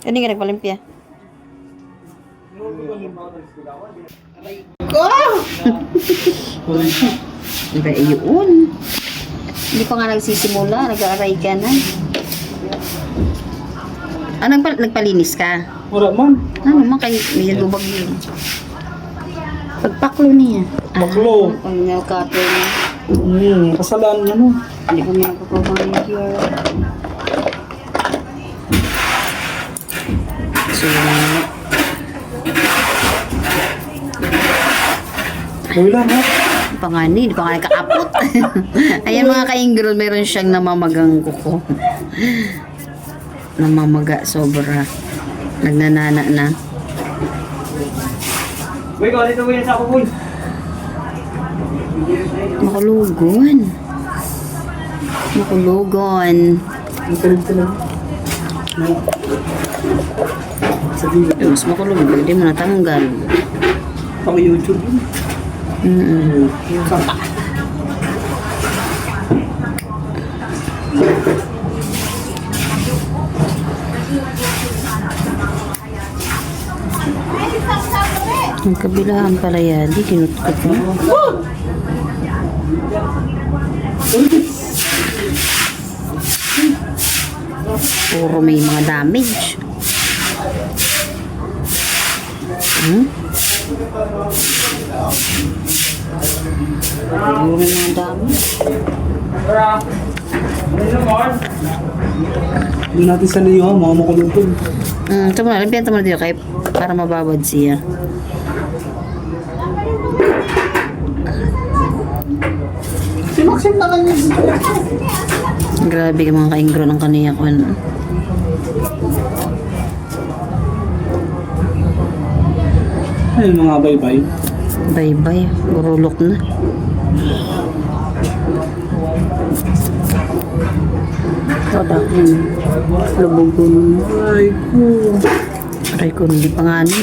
Ano nga nagpalimpya? Ba, yun. Hindi pa nga nagsisimula. Nag-aaray ka na. Ah, nagpa nagpalinis ka? Wala man. Ano man kay may lubag yun. Pagpaklo niya. Baklo. Ah, ang nalkato niya. Hmm, kasalaan mo. Hindi ko niya nagpapabayad Uy lang ha. pangani, hindi pa nga nakaapot. Ayan mga kainggro, meron siyang namamagang kuko. Namamaga, sobra. Nagnanana na. Uy, kau dito uy sa ako uy. Makulugon. Makulugon. Dito. Mas makulugon, hindi mo natanggal. Pang YouTube yun. Mm-mm. Ang kabilaan pala yan, di kinutkot mo. Puro may mga damage. Hmm? Puro may mga damage. Hindi natin sa niyo mga makulutong. Hmm, na, ito mo na dito kay para mababad siya. Simaksim na lang yun. Grabe ka mga kaingro ng kaniya ko. Ano. Ayun mga bye-bye. Bye-bye. Burulok na. Wala hmm. Lubog ko. Ay ko. Aray ko, hindi pa nga ano.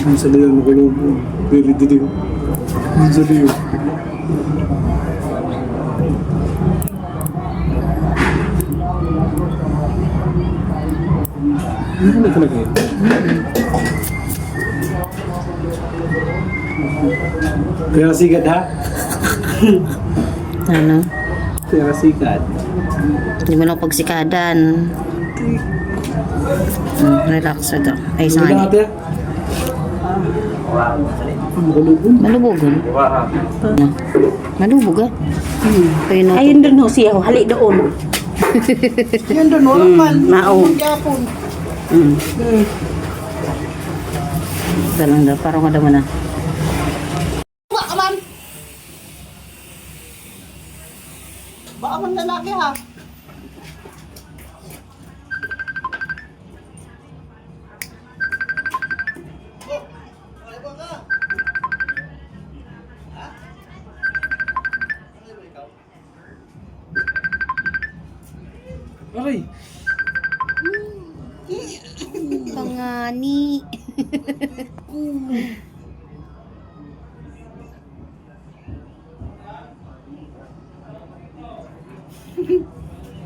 Ang sa liyan makulutong. Very dilim. Ang sa liyan. Ano na talaga Kaya sigat ha? Ano? Kaya sigat. Hindi mo na pagsikadan. Hmm, relax ito. Ay, isang ano. makulutong. Malubogon. Ano? Malubog ah. Hmm. Kayo na Ayun doon ho siya, ho. hali doon. Yan doon, wala man. Mao. Magyapon. Mm. Ito lang daw. Parang kada mo na. Aray! Pangani.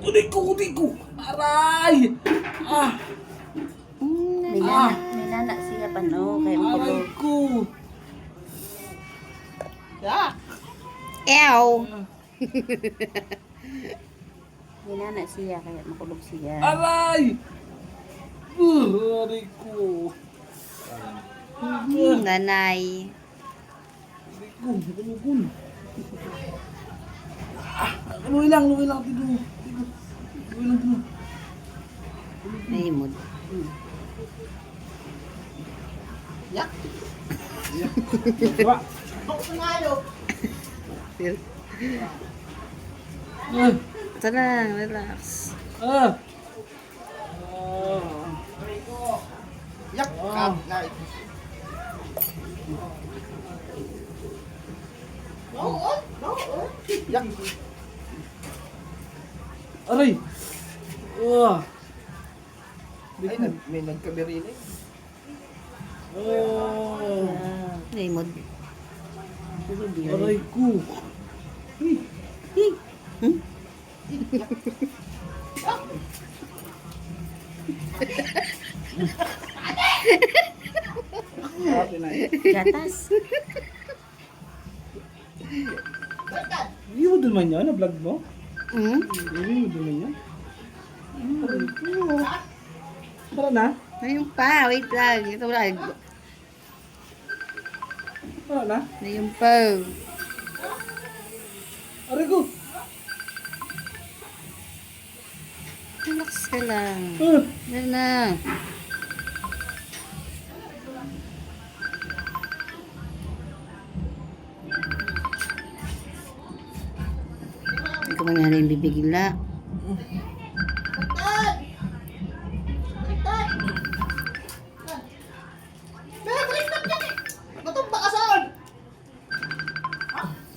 Uday ko, uday ko! Aray! Ah! Ninana, ninana siya pa no, kaya mo Aray ko! Ew. Ninana siya, kaya makulog siya. Aray! Aray ko! Hmm, Nanay. Aray ko, nakulugon. Ah! Luwi lang, luwi lang. Tino. Luwi lang, tino. Naimod. Diba? Ah! Ito lang, relax. Ah! Ah! Yak, Ah. kag Yak. Aray! Ah! Ay, nag, may nagkabirili. Ah! Naimod. Aray ko! Gatas. Hindi mo duman yun, na-vlog mo? Hmm? Hindi mo duman yun? Tara na. Ngayon pa, wait lang. Ito lang. Tara na. Ngayon pa. Arigo. Relax ka lang. Yan na. Hindi ko mangyari yung bibigla.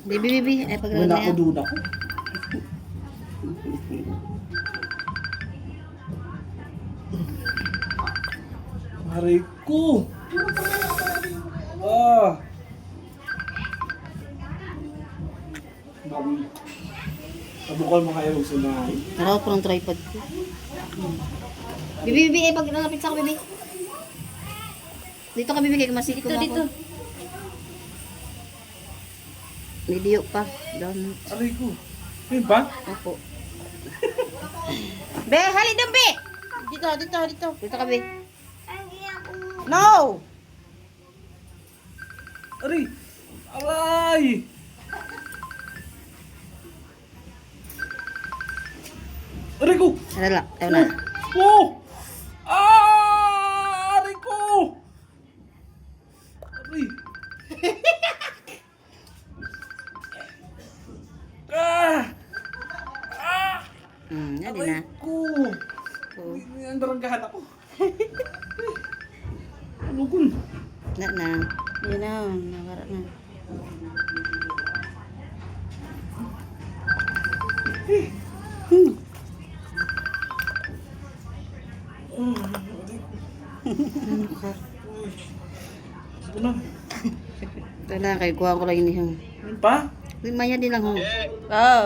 Baby, baby. Ay, pag Wala ako doon ako. Aray ko. Ah. Dami. Tabukal mo kayo sa nahay. Narawat ko ng tripod ko. Bibi, bibi. Eh, pag nalapit sa ako, bibi. Dito ka, bibi. Kaya masikip ko Dito, dito. Video pa. Down. Aray ko. Ayun ba? Opo. Be, hali doon, be. Dito, dito, dito. Dito ka, bibi. No! Aray! Aray! Aray ko! Ano lang. Ayaw na. Oh! Na, na. Yun na, nawara na. Ano ka? Ito na. Ito na, kay kuha ko lang yun yung... Ano pa? Maya din lang, ho. Oh.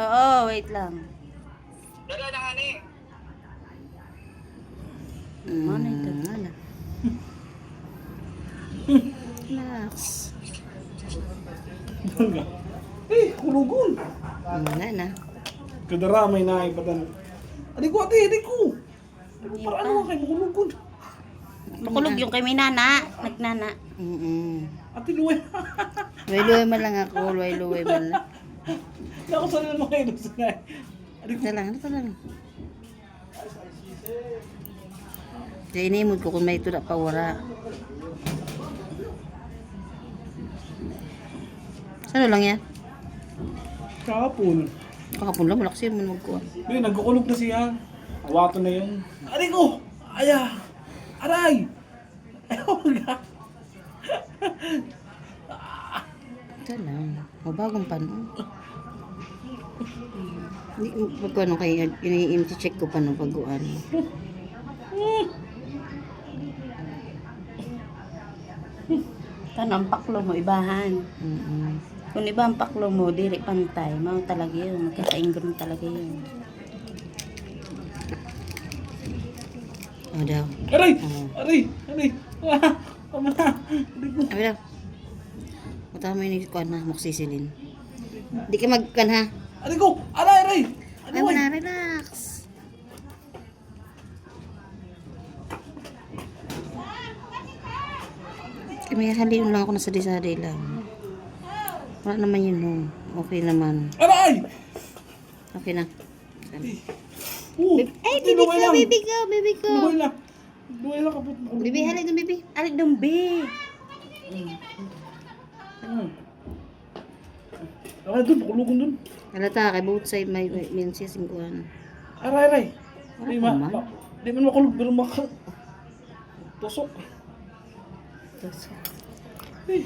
Oo, wait lang. Hmm, Ano ito? Ano? Relax. Eh, kulugon! Hmm, na, na. Kadaramay na ay patan. Adik ko, ate, adik ko! Para ano kayo, kulugon? Makulog yung kay may nana. Nagnana. Mm-mm. Ate, luway. Luway-luway man lang ako. Luway-luway man lang. Ako sanay naman kayo sa nga. Adik ko, Ito lang, ito lang. Kaya inimod ko kung may ito na pawara. Saan lang yan? kapon. Kakapon lang, malakas yun man magkuha. Hindi, nagkukulog na siya. Awato na yun. Adik ko! Aya! Aray! Ayaw nga. Ito lang. Mabagong paano. Hindi, pag ano kayo, ini-check ko pa no pag ano. Tan ang paklo mo, ibahan. Mm-mm. Kung iba ang paklo mo, diri pantay. Mao talaga yun. Magkakaingron talaga yun. O daw. Aray! Oo. Aray! Aray! Ah! Adik ko! Abi daw. Mata mo yung kuha na, maksisilin. Di ka magkan ha. Adik ko! Aray! Aray! Ano Ay mo eh? na, relax. May haliw lang ako na sari-sari lang. Wala naman yun, no. Okay naman. Aray! Okay na. Oh, Ay, luway ko, baby ko, baby ko. Luway lang. Luway lang kapot. Baby, halay doon, baby. Alit doon, be. Hmm. Aray doon, kulugon doon. Halata, kay both side may may may sisingkuhan. Aray, aray. Di man makulog, pero maka... Tusok. Eh,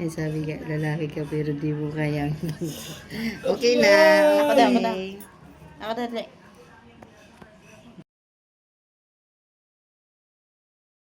Yan sabi ka, lalaki ka pero di mo kayang. okay na. Ako daw, ako. Okay. Ako dali.